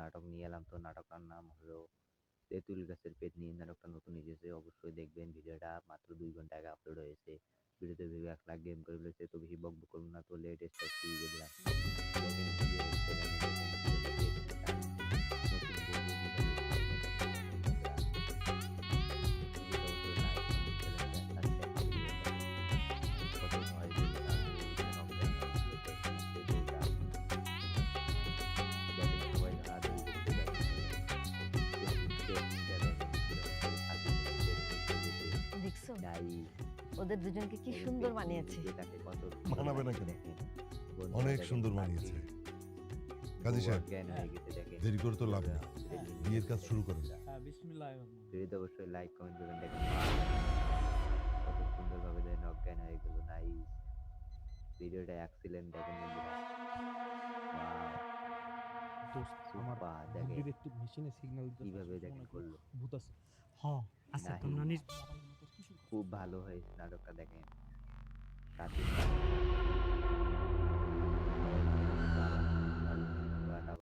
নাটক নিয়ে এলাম। তো নাটকটার নাম হলো তেঁতুল গাছের পেতনি নাটকটা নতুন এসেছে অবশ্যই দেখবেন। ভিডিওটা মাত্র দুই ঘণ্টা আগে আপলোড হয়েছে। ভিডিওতে ভেবে এক লাখ গেম করে ফেলেছে, তো বেশি বক বক করব না। তো লেটেস্ট দিয়ে দেখছ? ওদের দুজনকে কি সুন্দর মানিয়েছে। মানাবে না কেন? অনেক সুন্দর মানিয়েছে। কাজী সাহেব দেরি করে তো লাভ নেই। বিয়ের কাজ শুরু করেন। হ্যাঁ বিসমিল্লাহ অবশ্যই লাইক কমেন্ট করবেন দেখেন কত সুন্দরভাবে দেন অজ্ঞান হয়ে গেল নাইস ভিডিওটা এক্সিলেন্ট দেখেন বন্ধুরা দোস্ত আমার বুদ্ধির একটু মেশিনে সিগন্যাল কীভাবে দেখেন করল? ভূত আছে? হ্যাঁ আচ্ছা তোমরা নিজ খুব ভালো হয়েছে নাটকটা দেখেন